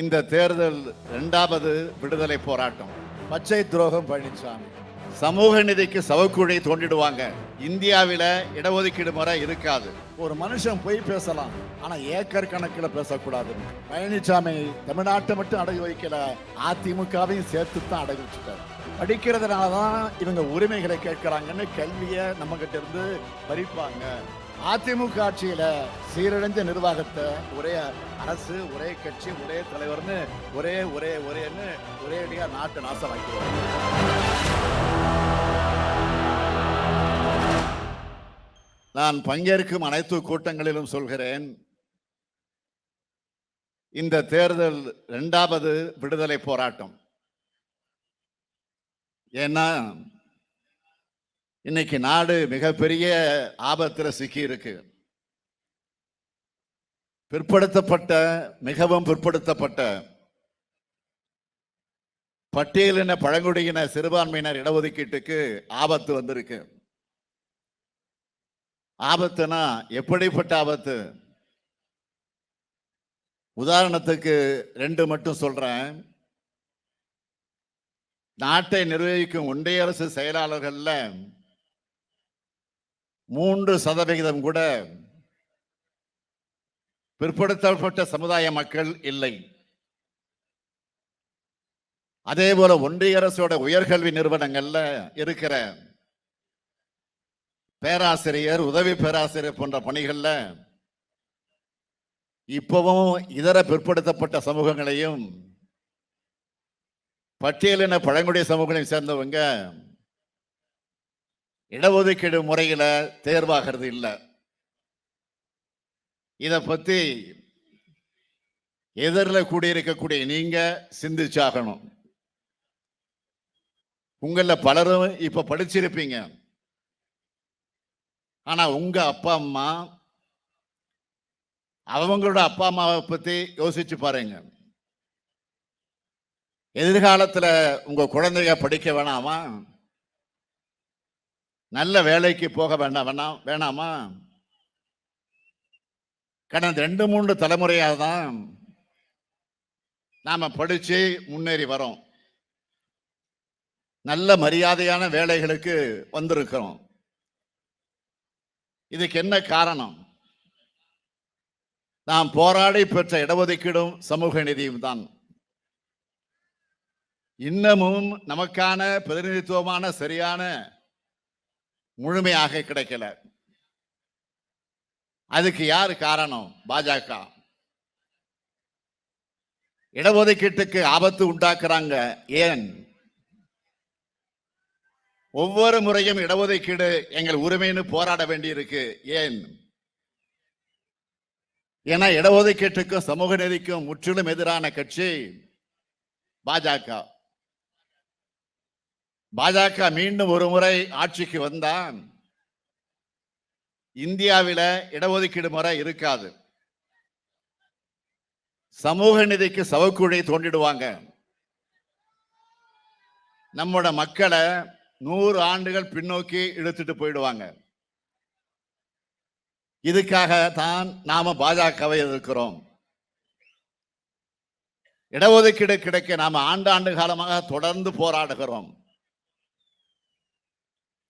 இந்த தேர்தல் இரண்டாவது விடுதலை போராட்டம். பச்சை துரோகம் பழனிசாமி சமூக நீதிக்கு சவக்குழி தோண்டிடுவாங்க. இந்தியாவில இடஒதுக்கீடு முறை இருக்காது. ஒரு மனுஷன் பொய் பேசலாம் ஆனா ஏக்கர் கணக்கில் பேசக்கூடாது. பழனிசாமி தமிழ்நாட்டை மட்டும் அடகு வைக்கல அதிமுகவையும் சேர்த்து தான் அடகு வச்சுட்டாரு. படிக்கிறதுனால தான் இவங்க உரிமைகளை கேட்கறாங்கன்னு கல்வியை நம்ம கிட்ட இருந்து பறிப்பாங்க. அதிமுக ஆட்சியில சீரழிஞ்ச நிர்வாகத்தை ஒரே அரசு ஒரே கட்சி ஒரே தலைவர்னு ஒரே ஒரே ஒரேன்னு ஒரேடியா நாட்டு நாசமாக்கிடுவாங்க. நான் பங்கேற்கும் அனைத்து கூட்டங்களிலும் சொல்கிறேன் இந்த தேர்தல் இரண்டாவது விடுதலை போராட்டம். ஏன்னா இன்னைக்கு நாடு மிகப்பெரிய ஆபத்தில் சிக்கி இருக்கு பிற்படுத்தப்பட்ட மிகவும் பிற்படுத்தப்பட்ட பட்டியலின பழங்குடியின சிறுபான்மையினர் இடஒதுக்கீட்டுக்கு ஆபத்து வந்திருக்கு. ஆபத்துனா எப்படிப்பட்ட ஆபத்து? உதாரணத்துக்கு ரெண்டு மட்டும் சொல்றேன். நாட்டை நிர்வகிக்கும் ஒன்றிய அரசு செயலாளர்கள்ல மூன்று சதவிகிதம் கூட பிற்படுத்தப்பட்ட சமுதாய மக்கள் இல்லை. அதே போல ஒன்றிய அரசோட உயர்கல்வி நிறுவனங்கள்ல இருக்கிற பேராசிரியர் உதவி பேராசிரியர் போன்ற பணிகள்ல இப்பவும் இதர பிற்படுத்தப்பட்ட சமூகங்களையும் பட்டியலின பழங்குடி சமூகங்களையும் சேர்ந்தவங்க இடஒதுக்கீடு முறையில் தேர்வாகிறது இல்லை. இதை பற்றி எதிரில் கூடியிருக்கக்கூடிய நீங்கள் சிந்திச்சாகணும். உங்களில் பலரும் இப்போ படிச்சிருப்பீங்க. ஆனால் உங்கள் அப்பா அம்மா அவங்களோட அப்பா அம்மாவை பற்றி யோசிச்சு பாருங்க. எதிர்காலத்தில் உங்கள் குழந்தைய படிக்க வேணாமா? நல்ல வேலைக்கு போக வேண்டாம். வேணாம் வேணாமா? கடந்த ரெண்டு மூன்று தலைமுறையாக தான் நாம் படித்து முன்னேறி வரோம். நல்ல மரியாதையான வேலைகளுக்கு வந்திருக்கிறோம். இதுக்கு என்ன காரணம்? நாம் போராடி பெற்ற இடஒதுக்கீடும் சமூக நிதியும் தான். இன்னமும் நமக்கான பிரதிநிதித்துவமான சரியான முழுமையாக கிடைக்கல. அதுக்கு யார் காரணம்? பாஜக. இடஒதுக்கீட்டுக்கு ஆபத்து உண்டாக்குறாங்க ஏன்? ஒவ்வொரு முறையும் இடஒதுக்கீடு எங்கள் உரிமைன்னு போராட வேண்டியிருக்கு ஏன்? ஏன்னா இடஒதுக்கீட்டுக்கும் சமூக நீதிக்கும் முற்றிலும் எதிரான கட்சி பாஜக. பாஜக மீண்டும் ஒரு முறை ஆட்சிக்கு வந்தான். இந்தியாவில இடஒதுக்கீடு முறை இருக்காது. சமூக நிதிக்கு சவக்குழி தோண்டிடுவாங்க. நம்மோட மக்களை நூறு ஆண்டுகள் பின்னோக்கி இழுத்துட்டு போயிடுவாங்க. இதுக்காக தான் நாம பாஜகவை எதிர்க்கிறோம். இடஒதுக்கீடு கிடைக்க நாம ஆண்டாண்டு காலமாக தொடர்ந்து போராடுகிறோம்.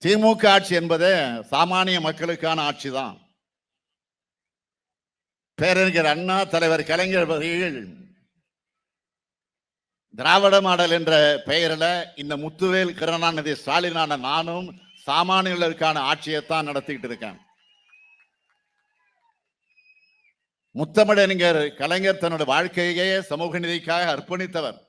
திமுக ஆட்சி என்பது சாமானிய மக்களுக்கான ஆட்சி தான் பேரறிஞர் அண்ணா தலைவர் கலைஞர் வகையில் திராவிட மாடல் என்ற பெயரில் இந்த முத்துவேல் கருணாநிதி ஸ்டாலினான நானும் சாமானியர்களுக்கான ஆட்சியைத்தான் நடத்திக்கிட்டு இருக்கேன். முத்தமிழறிஞர் கலைஞர் தன்னோட வாழ்க்கையே சமூக நீதிக்காக அர்ப்பணித்தவர்.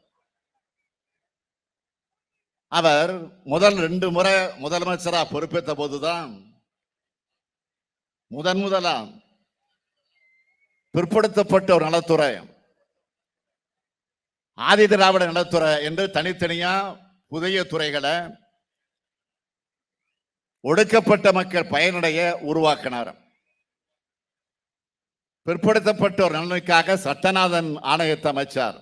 அவர் முதல் ரெண்டு முறை முதலமைச்சராக பொறுப்பேற்ற போதுதான் முதன் முதலா பிற்படுத்தப்பட்ட ஒரு நலத்துறை ஆதி திராவிட நலத்துறை என்று தனித்தனியா புதிய துறைகளை ஒடுக்கப்பட்ட மக்கள் பயனடைய உருவாக்கினார். பிற்படுத்தப்பட்ட ஒரு நலனுக்காக சட்டநாதன் ஆணையத்தை அமைச்சார்.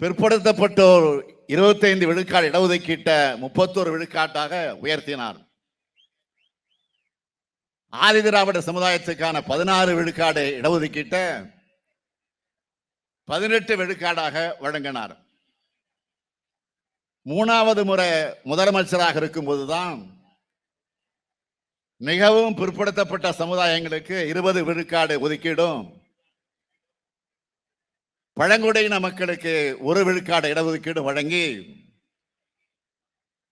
பிற்படுத்தப்பட்டோர் இருபத்தைந்து விழுக்காடு இடஒதுக்கீட்ட முப்பத்தோரு விழுக்காட்டாக உயர்த்தினார். ஆதி திராவிட சமுதாயத்துக்கான பதினாறு விழுக்காடு இடஒதுக்கீட்ட பதினெட்டு விழுக்காடாக வழங்கினார். மூணாவது முறை முதலமைச்சராக இருக்கும்போதுதான் மிகவும் பிற்படுத்தப்பட்ட சமுதாயங்களுக்கு இருபது விழுக்காடு ஒதுக்கீடும் பழங்குடியின மக்களுக்கு ஒரு விழுக்காடு இடஒதுக்கீடு வழங்கி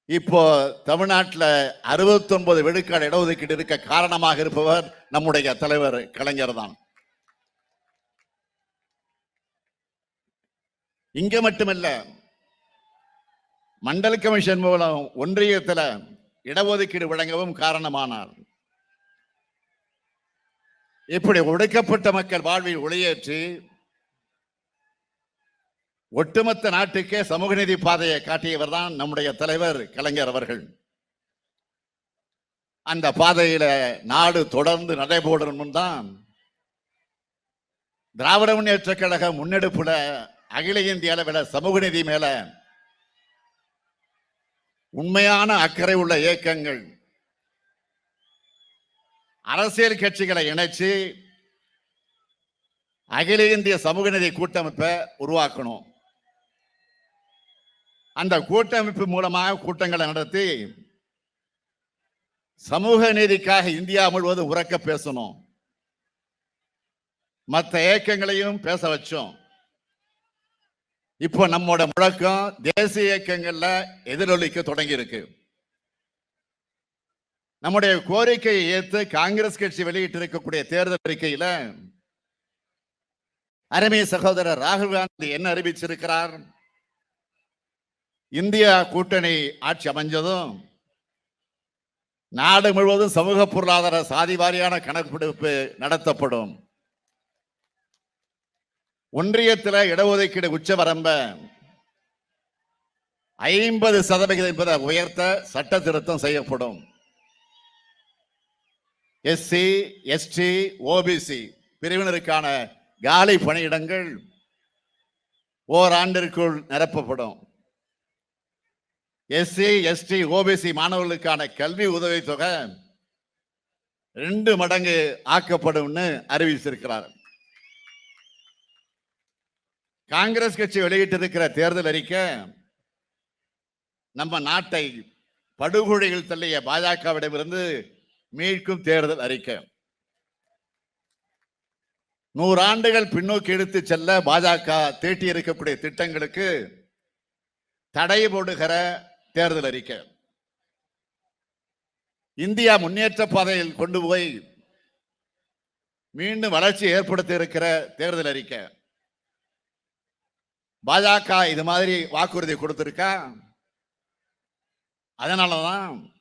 இப்போ தமிழ்நாட்டில் 69 விழுக்காடு இடஒதுக்கீடு இருக்க காரணமாக இருப்பவர் நம்முடைய தலைவர் கலைஞர் தான். இங்க மட்டுமல்ல மண்டல் கமிஷன் மூலம் ஒன்றியத்தில் இடஒதுக்கீடு வழங்கவும் காரணமானார். இப்படி ஒடுக்கப்பட்ட மக்கள் வாழ்வில் ஒளியேற்றி ஒட்டுமொத்த நாட்டுக்கே சமூக நீதி பாதையை காட்டியவர் தான் நம்முடைய தலைவர் கலைஞர் அவர்கள். அந்த பாதையில நாடு தொடர்ந்து நடைபோடணும் தான் திராவிட முன்னேற்ற கழக முன்னெடுப்புல அகில இந்திய அளவில் சமூக நீதி மேல உண்மையான அக்கறை உள்ள இயக்கங்கள் அரசியல் கட்சிகளை இணைச்சு அகில இந்திய சமூக நீதி கூட்டமைப்பை உருவாக்கணும். அந்த கூட்டமைப்பு மூலமாக கூட்டங்களை நடத்தி சமூக நீதிக்காக இந்தியா முழுவதும் உறக்க பேசணும். மற்ற இயக்கங்களையும் பேச வச்சோம். இப்போ நம்மோட முழக்கம் தேசிய இயக்கங்கள்ல எதிரொலிக்க தொடங்கி இருக்கு நம்முடைய கோரிக்கையை ஏற்று காங்கிரஸ் கட்சி வெளியிட்டு இருக்கக்கூடிய தேர்தல் அறிக்கையில அருமை சகோதரர் ராகுல் காந்தி என்ன அறிவிச்சிருக்கிறார்? இந்தியா கூட்டணி ஆட்சி அமைஞ்சதும் நாடு முழுவதும் சமூக பொருளாதார சாதி வாரியான கணக்கெடுப்பு நடத்தப்படும். ஒன்றியத்தில் இடஒதுக்கீடு உச்சவரம்ப ஐம்பது சதவிகிதம் என்பதை உயர்த்த சட்ட திருத்தம் செய்யப்படும். எஸ்சி எஸ்டி ஓபிசி பிரிவினருக்கான காலி பணியிடங்கள் ஓராண்டிற்குள் நிரப்பப்படும். எஸ்சி எஸ்டி ஓபிசி மாணவர்களுக்கான கல்வி உதவித்தொகை ரெண்டு மடங்கு ஆக்கப்படும்னு அறிவிச்சிருக்கிறார். காங்கிரஸ் கட்சி வெளியிட்டிருக்கிற தேர்தல் அறிக்கை நம்ம நாட்டை படுகொழியில் தள்ளிய பாஜகவிடமிருந்து மீட்கும் தேர்தல் அறிக்கை. நூறு ஆண்டுகள் பின்னோக்கி எடுத்து செல்ல பாஜக தீட்டி இருக்கக்கூடிய திட்டங்களுக்கு தடை போடுகிற தேர்தல் அறிக்கை. இந்தியா முன்னேற்ற பாதையில் கொண்டு போய் மீண்டும் வளர்ச்சி ஏற்படுத்தி இருக்கிற தேர்தல் அறிக்கை. பாஜக இது மாதிரி வாக்குறுதி கொடுத்திருக்கா? அதனாலதான்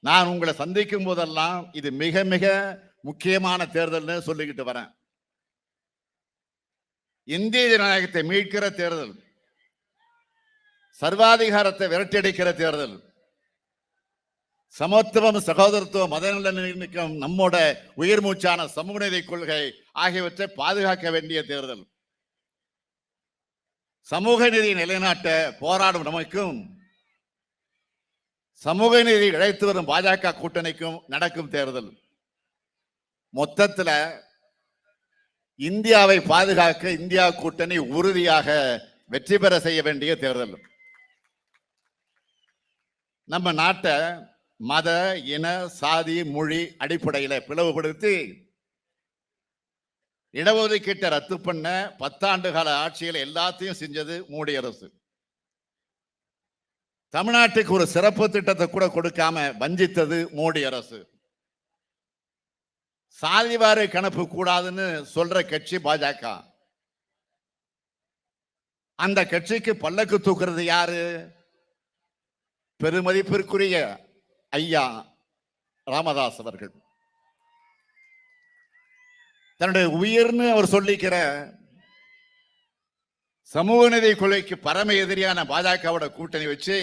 நான் உங்களை சந்திக்கும் போதெல்லாம் இது மிக மிக முக்கியமான தேர்தல்னு சொல்லிக்கிட்டு வரேன். இந்திய ஜனநாயகத்தை மீட்கிற தேர்தல். சர்வாதிகாரத்தை விரட்டியடிக்கிற தேர்தல். சமத்துவம் சகோதரத்துவம் மதநலனிக்கும் நம்மோட உயிர் மூச்சான சமூகநீதி கொள்கை ஆகியவற்றை பாதுகாக்க வேண்டிய தேர்தல். சமூக நீதி நிலைநாட்ட போராடும் நமக்கும் சமூக நீதி இழைத்து வரும் பாஜக கூட்டணிக்கும் நடக்கும் தேர்தல். மொத்தத்தில் இந்தியாவை பாதுகாக்க இந்தியா கூட்டணி உறுதியாக வெற்றி பெற செய்ய வேண்டிய தேர்தல். நம்ம நாட்டை மத இன சாதி மொழி அடிப்படையில பிளவுபடுத்தி இடஒதுக்கீட்டை ரத்து பண்ண பத்தாண்டு கால ஆட்சியில் எல்லாத்தையும் செஞ்சது மோடி அரசு. தமிழ்நாட்டுக்கு ஒரு சிறப்பு திட்டத்தை கூட கொடுக்காம வஞ்சித்தது மோடி அரசு. சாதிவாரி கணப்பு கூடாதுன்னு சொல்ற கட்சி பாஜக. அந்த கட்சிக்கு பல்லக்கு தூக்குறது யாரு? பெருமதிப்பிற்குரிய ஐயா ராமதாஸ் அவர்கள். தன்னுடைய உயிர்னு அவர் சொல்லிக்கிற சமூக நிதி கொலைக்கு பரம எதிரியான பாஜகவோட கூட்டணி வச்சு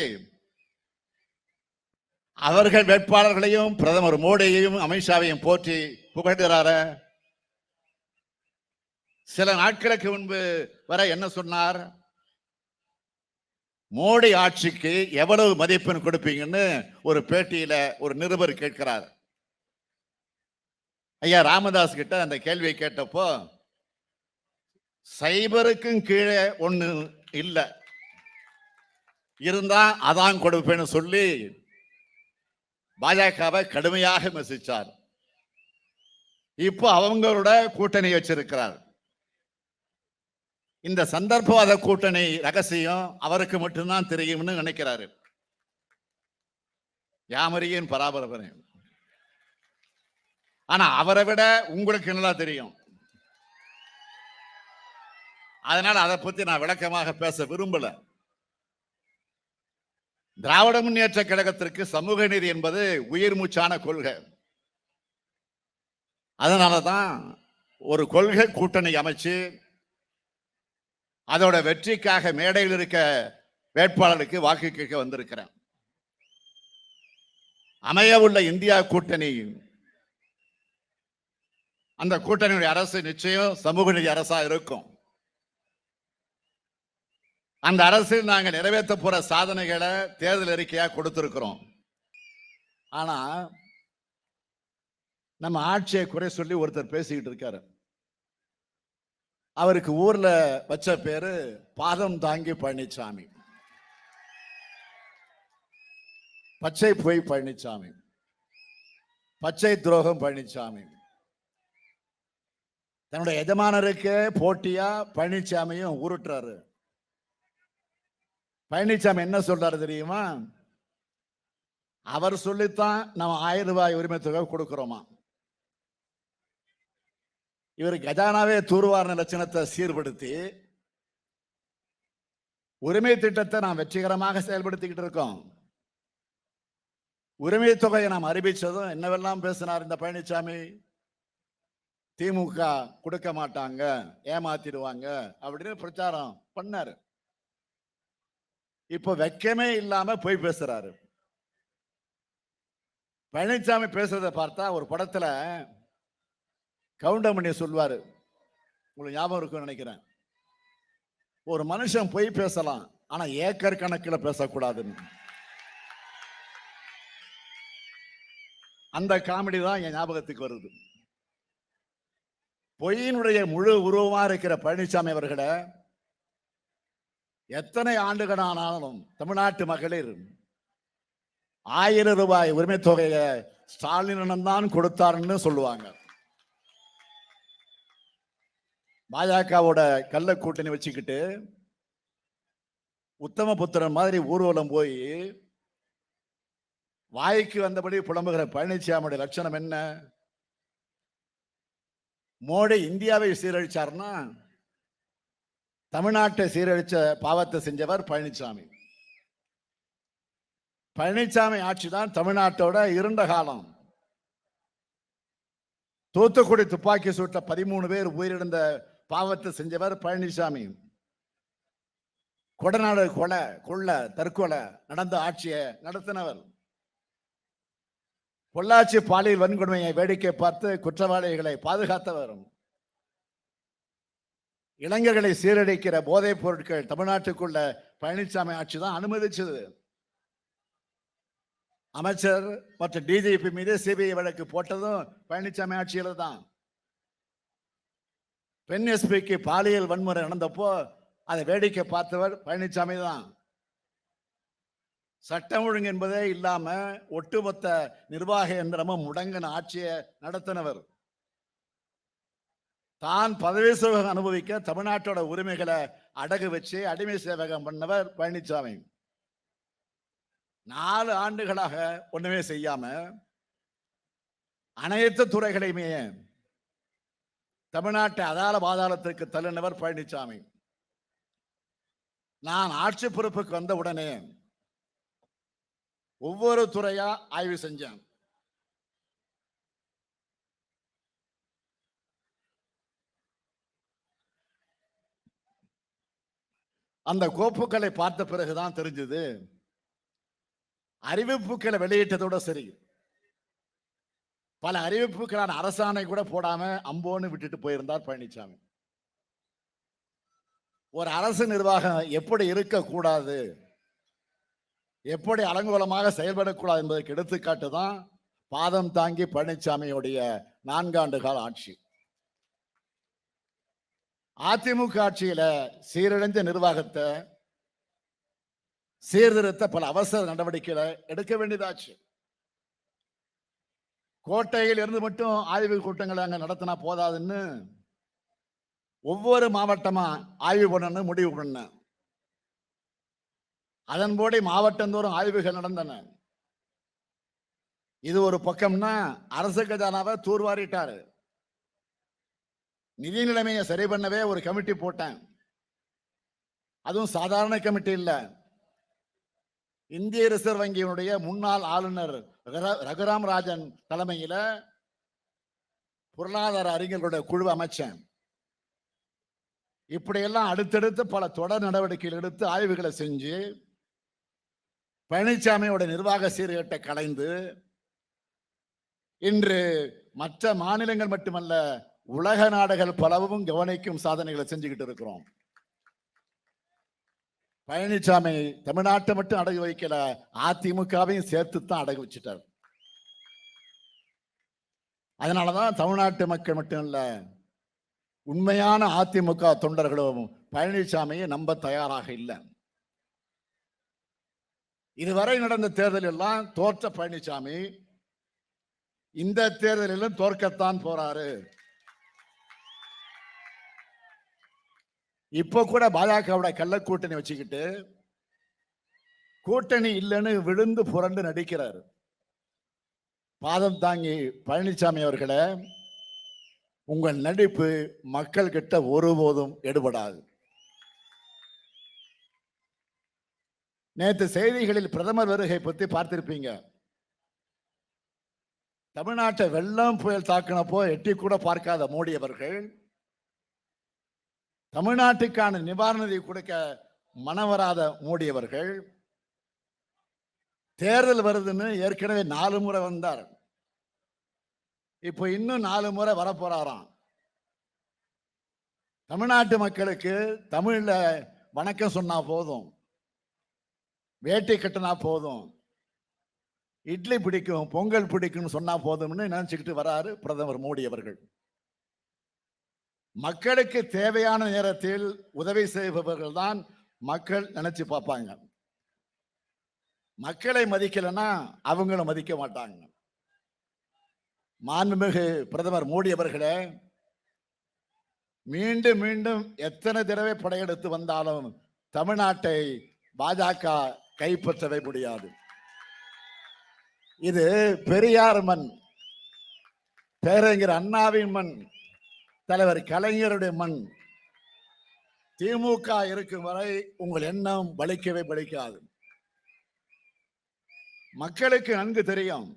அவர்கள் வேட்பாளர்களையும் பிரதமர் மோடியையும் அமித்ஷாவையும் போற்றி புகழ்கிறார. சில நாட்களுக்கு முன்பு வர என்ன சொன்னார்? மோடி ஆட்சிக்கு எவ்வளவு மதிப்பெண் கொடுப்பீங்கன்னு ஒரு பேட்டியில ஒரு நிருபர் கேட்கிறார். ஐயா ராமதாஸ் கிட்ட அந்த கேள்வியை கேட்டப்போ சைபருக்கும் கீழே ஒண்ணு இல்லை. இருந்தா அதான் கொடுப்பேன்னு சொல்லி பாஜகவை கடுமையாக விமர்சிச்சார். இப்போ அவங்களோட கூட்டணி வச்சிருக்கிறார். இந்த சந்தர்ப்பவாத கூட்டணி ரகசியம் அவருக்கு மட்டும்தான் தெரியும்னு நினைக்கிறாரு. யாமரியின் பராபரப்பனே ஆனா அவரை விட உங்களுக்கு நல்லா தெரியும்? அதனால அதை பத்தி நான் விளக்கமாக பேச விரும்பல. திராவிட முன்னேற்ற கழகத்திற்கு சமூக நீதி என்பது உயிர் மூச்சான கொள்கை. அதனாலதான் ஒரு கொள்கை கூட்டணி அமைச்சு அதோட வெற்றிக்காக மேடையில் இருக்க வேட்பாளருக்கு வாக்கு கேட்க வந்திருக்கிறேன். அமைய உள்ள இந்தியா கூட்டணி. அந்த கூட்டணியுடைய அரசு நிச்சயம் சமூக நீதி அரசா இருக்கும். அந்த அரசில் நாங்கள் நிறைவேற்ற போற சாதனைகளை தேர்தல் அறிக்கையா கொடுத்திருக்கிறோம். ஆனா நம்ம ஆட்சியை குறை சொல்லி ஒருத்தர் பேசிக்கிட்டு இருக்காரு. அவருக்கு ஊர்ல வச்ச பேரு பாதம் தாங்கி பழனிசாமி பச்சை பொய் பழனிசாமி பச்சை துரோகம் பழனிசாமி தன்னுடைய எஜமானருக்கு போட்டியா பழனிசாமியும் உருட்டுறாரு. பழனிசாமி என்ன சொல்றாரு தெரியுமா? அவர் சொல்லித்தான் நம்ம ஆயிரம் ரூபாய் உரிமை தொகை கொடுக்கிறோமா? இவர் கஜானாவே தூர்வாரண லட்சணத்தை சீர்படுத்தி உரிமை திட்டத்தை நாம் வெற்றிகரமாக செயல்படுத்திக்கிட்டு இருக்கோம். உரிமை தொகையை நாம் அறிவிச்சதும் என்னவெல்லாம் பேசினார் இந்த பழனிசாமி திமுக கொடுக்க மாட்டாங்க ஏமாத்திடுவாங்க அப்படின்னு பிரச்சாரம் பண்ணாரு. இப்போ வெக்கமே இல்லாம போய் பேசுறாரு. பழனிசாமி பேசுறத பார்த்தா ஒரு படத்துல கவுண்டமணி சொல்வார் உங்களுக்கு ஞாபகம் இருக்கும்னு நினைக்கிறேன். ஒரு மனுஷன் பொய் பேசலாம் ஆனா ஏக்கர் கணக்கில் பேசக்கூடாதுன்னு. அந்த காமெடி தான் என் ஞாபகத்துக்கு வருது. பொய்யினுடைய முழு உருவமா இருக்கிற பழனிசாமி அவர்களை எத்தனை ஆண்டுகளானாலும் தமிழ்நாட்டு மகளிர் ஆயிரம் ரூபாய் உரிமை தொகையை ஸ்டாலினிடம் தான் கொடுத்தாருன்னு சொல்லுவாங்க. பாஜகவோட கள்ள கூட்டணி வச்சுக்கிட்டு உத்தமபுத்திரன் மாதிரி ஊர்வலம் போய் வாய்க்கு வந்தபடி புலம்புகிற பழனிசாமியோட லட்சணம் என்ன? மோடி இந்தியாவை சீரழிச்சார்னா தமிழ்நாட்டை சீரழிச்ச பாவத்தை செஞ்சவர் பழனிசாமி பழனிசாமி ஆட்சி தான் தமிழ்நாட்டோட இருண்ட காலம். தூத்துக்குடி துப்பாக்கி சூட்ட பதிமூணு பேர் உயிரிழந்த பாவத்தை செஞ்சவர் பழனிசாமி. கொடநாடு கொலை கொள்ள தற்கொலை நடந்த ஆட்சியை நடத்தினவர். பொள்ளாச்சி பாலியல் வன்கொடுமையை வேடிக்கை பார்த்து குற்றவாளிகளை பாதுகாத்தவர். இளைஞர்களை சீரழிக்கிற போதைப் பொருட்கள் தமிழ்நாட்டுக்குள்ள பழனிசாமி ஆட்சி தான் அனுமதிச்சது. அமைச்சர் மற்றும் டிஜிபி மீது சிபிஐ வழக்கு போட்டதும் பழனிசாமி ஆட்சியில தான். பெண் எஸ்பிக்கு பாலியல் வன்முறை நடந்தப்போ அதை வேடிக்கை பார்த்தவர் பழனிசாமி தான். சட்டம் ஒழுங்கு என்பதே இல்லாம ஒட்டுமொத்த நிர்வாக எந்திரமும் முடங்கின ஆட்சியை நடத்தினவர். தான் பதவி சுகம் அனுபவிக்க தமிழ்நாட்டோட உரிமைகளை அடகு வச்சு அடிமை சேவகம் பண்ணவர் பழனிசாமி நாலு ஆண்டுகளாக ஒண்ணுமே செய்யாம அனைத்து துறைகளையுமே தமிழ்நாட்டை அதால பாதாளத்திற்கு தள்ளினவர் பழனிசாமி நான் ஆட்சி பொறுப்புக்கு வந்த உடனே ஒவ்வொரு துறையா ஆய்வு செஞ்சேன். அந்த கோப்புகளை பார்த்த பிறகுதான் தெரிஞ்சது அறிவிப்புகளை வெளியிட்டதோட சரி. பல அறிவிப்புகளான அரசாணை கூட போடாம அம்போன்னு விட்டுட்டு போயிருந்தார் பழனிசாமி ஒரு அரசு நிர்வாகம் எப்படி இருக்கக்கூடாது? எப்படி அலங்கோலமாக செயல்படக்கூடாது என்பதற்கு எடுத்துக்காட்டு தான் பாதம் தாங்கி பழனிசாமியுடைய நான்காண்டு கால ஆட்சி. அதிமுக ஆட்சியில சீரழிந்த நிர்வாகத்தை சீர்திருத்த பல அவசர நடவடிக்கைகளை எடுக்க வேண்டியதாச்சு. கோட்டையில் இருந்து மட்டும் ஆய்வு கூட்டங்களை அங்கே நடத்தினா போதாதுன்னு ஒவ்வொரு மாவட்டமா ஆய்வு பண்ணணும் முடிவு பண்ண அதன்படி மாவட்டந்தோறும் ஆய்வுகள் நடந்தன. இது ஒரு பக்கம்னா அரசு கஜானாவை தூர்வாரிட்டாரு. நிதி நிலைமையை சரி பண்ணவே ஒரு கமிட்டி போட்டேன். அதுவும் சாதாரண கமிட்டி இல்லை. இந்திய ரிசர்வ் வங்கியினுடைய முன்னாள் ஆளுநர் ரகு- ரகுராம் ராஜன் தலைமையில பொருளாதார அறிஞர்களுடைய குழு அமைச்சேன். இப்படியெல்லாம் அடுத்தடுத்து பல தொடர் நடவடிக்கைகள் எடுத்து ஆய்வுகளை செஞ்சு பழனிசாமியோட நிர்வாக சீர்கேட்டை கலைந்து இன்று மற்ற மாநிலங்கள் மட்டுமல்ல உலக நாடுகள் பலவும் கவனிக்கும் சாதனைகளை செஞ்சுக்கிட்டு இருக்கிறோம். பழனிசாமி தமிழ்நாட்டை மட்டும் அடகு வைக்கல அதிமுகவையும் சேர்த்து தான் அடகு வச்சுட்டார். அதனாலதான் தமிழ்நாட்டு மக்கள் மட்டும் இல்ல உண்மையான அதிமுக தொண்டர்களும் பழனிசாமியை நம்ப தயாராக இல்லை. இதுவரை நடந்த தேர்தல் எல்லாம் தோற்ற பழனிசாமி இந்த தேர்தலிலும் தோற்கத்தான் போறாரு. இப்போ கூட பாஜகவோட கள்ள கூட்டணி வச்சுக்கிட்டு கூட்டணி இல்லைன்னு விழுந்து புரண்டு நடிக்கிறார். பாதம் தாங்கி பழனிசாமி அவர்களே உங்கள் நடிப்பு மக்கள் கிட்ட ஒருபோதும் எடுபடாது. நேற்று செய்திகளில் பிரதமர் வருகை பற்றி பார்த்திருப்பீங்க. தமிழ்நாட்டை வெள்ளம் புயல் தாக்கினப்போ எட்டி கூட பார்க்காத மோடி அவர்கள் தமிழ்நாட்டுக்கான நிவாரணத்தை கொடுக்க மனவராத மோடி அவர்கள் தேர்தல் வருதுன்னு ஏற்கனவே நாலு முறை வந்தார். இப்போ இன்னும் நாலு முறை வரப்போறாராம். தமிழ்நாட்டு மக்களுக்கு தமிழ்ல வணக்கம் சொன்னா போதும். வேட்டி கட்டினா போதும். இட்லி பிடிக்கும் பொங்கல் பிடிக்கும்னு சொன்னா போதும்னு நினைச்சுக்கிட்டு வராரு பிரதமர் மோடி அவர்கள். மக்களுக்கு தேவையான நேரத்தில் உதவி செய்பவர்கள் தான் மக்கள் நினைச்சு பார்ப்பாங்க. மக்களை மதிக்கலைன்னா அவங்களும் மதிக்க மாட்டாங்க. மாண்புமிகு பிரதமர் மோடி அவர்களே மீண்டும் மீண்டும் எத்தனை தடவை படையெடுத்து வந்தாலும் தமிழ்நாட்டை பாஜக கைப்பற்றவே முடியாது. இது பெரியார் மண் பேரறிஞர் அண்ணாவின் மண் தலைவர் கலைஞருடைய மண். திமுக இருக்கும் வரை உங்கள் எண்ணம் பலிக்கவே பலிக்காது மக்களுக்கு நன்கு தெரியும்.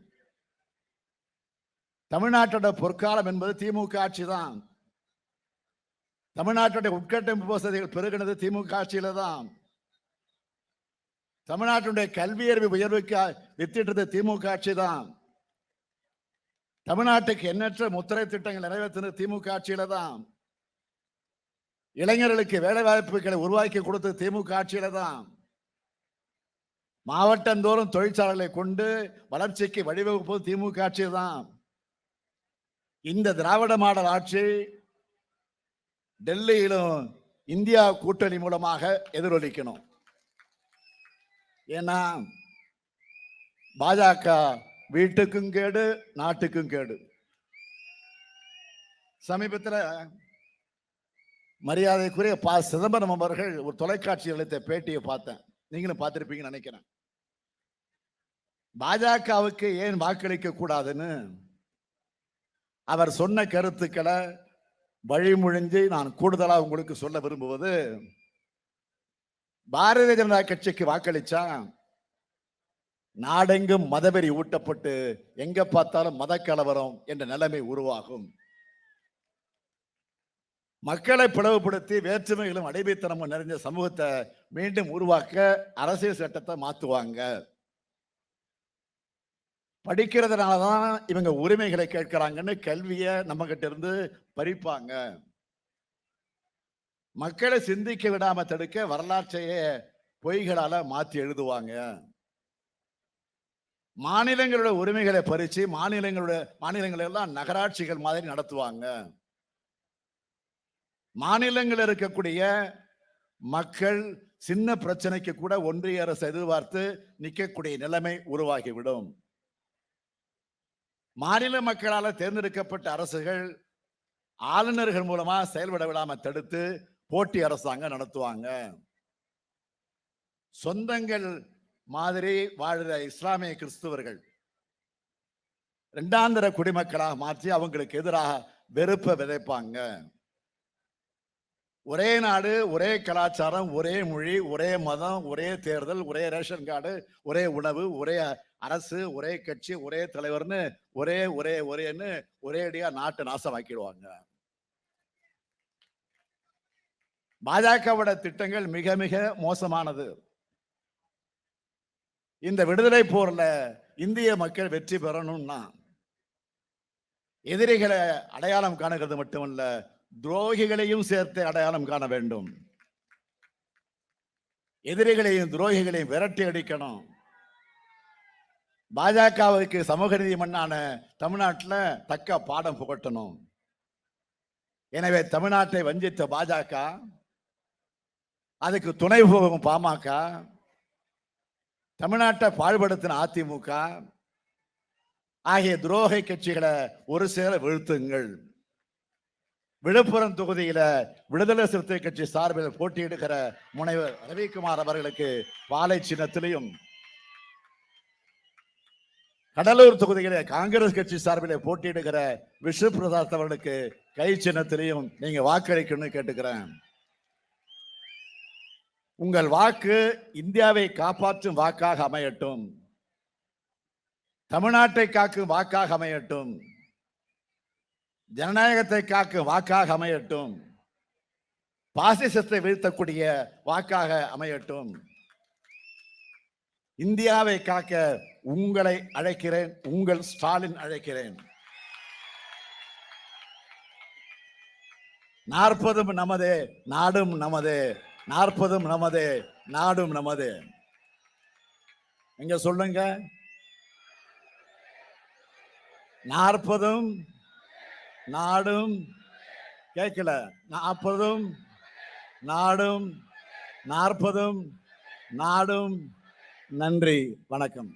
தமிழ்நாட்டோட பொற்காலம் என்பது திமுக ஆட்சி தான் தமிழ்நாட்டுடைய உட்கட்டமைப்பு வசதிகள் பெருகினது திமுக ஆட்சியில தான் தமிழ்நாட்டுடைய கல்வியறிவு உயர்வுக்கு வித்திட்டது திமுக ஆட்சி தான் தமிழ்நாட்டுக்கு எண்ணற்ற முத்திரை திட்டங்கள் நிறைவேற்றின திமுக ஆட்சியில தான். இளைஞர்களுக்கு வேலை வாய்ப்புகளை உருவாக்கி கொடுத்தது திமுக ஆட்சியில தான். மாவட்டந்தோறும் தொழிற்சாலைகளை கொண்டு வளர்ச்சிக்கு வழிவகுப்பது திமுக ஆட்சி தான். இந்த திராவிட மாடல் ஆட்சி டெல்லியிலும் இந்தியா கூட்டணி மூலமாக எதிரொலிக்கணும். ஏன்னா பாஜக வீட்டுக்கும் கேடு நாட்டுக்கும் கேடு. சமீபத்தில் மரியாதைக்குரிய பா சிதம்பரம் அவர்கள் ஒரு தொலைக்காட்சி அளித்த பேட்டியை பார்த்தேன். நீங்களும் பார்த்திருப்பீங்கன்னு நினைக்கிறேன். பாஜகவுக்கு ஏன் வாக்களிக்க கூடாதுன்னு அவர் சொன்ன கருத்துக்களை வழிமொழிஞ்சு நான் கூடுதலாக உங்களுக்கு சொல்ல விரும்புவது பாரதிய ஜனதா கட்சிக்கு வாக்களிச்சா நாடெங்கும் மதவெறி ஊட்டப்பட்டு எங்க பார்த்தாலும் மத கலவரம் என்ற நிலைமை உருவாகும். மக்களை பிளவுபடுத்தி வேற்றுமைகளும் அடைவைத்தனமும் நிறைஞ்ச சமூகத்தை மீண்டும் உருவாக்க அரசியல் சட்டத்தை மாற்றுவாங்க படிக்கிறதுனால தான் இவங்க உரிமைகளை கேட்கிறாங்கன்னு கல்வியை நம்ம கிட்ட இருந்து பறிப்பாங்க. மக்களை சிந்திக்க விடாம தடுக்க வரலாற்றையே பொய்களால மாற்றி எழுதுவாங்க. மாநிலங்களோட உரிமைகளை பறிச்சு மாநிலங்களோட மாநிலங்களை எல்லாம் நகராட்சிகள் மாதிரி நடத்துவாங்க. மாநிலங்கள் இருக்கக்கூடிய மக்கள் சின்ன பிரச்சனைக்கு கூட ஒன்றிய அரசு எதிர்பார்த்து நிற்கக்கூடிய நிலைமை உருவாகிவிடும். மாநில மக்களால் தேர்ந்தெடுக்கப்பட்ட அரசுகள் ஆளுநர்கள் மூலமா செயல்பட விடாம தடுத்து போட்டி அரசாங்கம் நடத்துவாங்க. சொந்தங்கள் மாதிரி வாழ்கிற இஸ்லாமிய கிறிஸ்துவர்கள் இரண்டாந்திர குடிமக்களாக மாற்றி அவங்களுக்கு எதிராக வெறுப்பை விதைப்பாங்க. ஒரே நாடு ஒரே கலாச்சாரம் ஒரே மொழி ஒரே மதம் ஒரே தேர்தல் ஒரே ரேஷன் கார்டு ஒரே உணவு ஒரே அரசு ஒரே கட்சி ஒரே தலைவர்னு ஒரே ஒரே ஒரேன்னு ஒரேடியா நாட்டு நாசமாக்கிடுவாங்க. பாஜகவோட திட்டங்கள் மிக மிக மோசமானது. இந்த விடுதலை போர்ல இந்திய மக்கள் வெற்றி பெறணும்னா எதிரிகளை அடையாளம் காணுகிறது மட்டுமல்ல துரோகிகளையும் சேர்த்து அடையாளம் காண வேண்டும். எதிரிகளையும் துரோகிகளையும் விரட்டி அடிக்கணும். பாஜகவுக்கு சமூக நீதி மண்ணான தமிழ்நாட்டில் தக்க பாடம் புகட்டணும். எனவே தமிழ்நாட்டை வஞ்சித்த பாஜக அதுக்கு துணை போகும் பாமக தமிழ்நாட்டை பாழ்படுத்தின அதிமுக ஆகிய துரோக கட்சிகளை ஒரு சேர வீழ்த்துங்கள். விழுப்புரம் தொகுதியில விடுதலை சிறுத்தை கட்சி சார்பில் போட்டியிடுகிற முனைவர் ரவிக்குமார் அவர்களுக்கு பாலை சின்னத்திலையும் கடலூர் தொகுதியில காங்கிரஸ் கட்சி சார்பில் போட்டியிடுகிற விஷ்ணு பிரசாத் அவர்களுக்கு கை சின்னத்திலையும் நீங்க வாக்களிக்கணும்னு கேட்டுக்கிறேன். உங்கள் வாக்கு இந்தியாவை காப்பாற்றும் வாக்காக அமையட்டும். தமிழ்நாட்டை காக்கும் வாக்காக அமையட்டும். ஜனநாயகத்தை காக்கும் வாக்காக அமையட்டும். பாசிசத்தை வீழ்த்தக்கூடிய வாக்காக அமையட்டும். இந்தியாவை காக்க உங்களை அழைக்கிறேன் உங்கள் ஸ்டாலின் அழைக்கிறேன். நாற்பதும் நமதே நாடும் நமதே. நாற்பதும் நமது நாடும் நமது. இங்க சொல்லுங்க? நாற்பதும் நாடும் கேட்கல நாற்பதும் நாடும் நாற்பதும் நாடும். நன்றி வணக்கம்.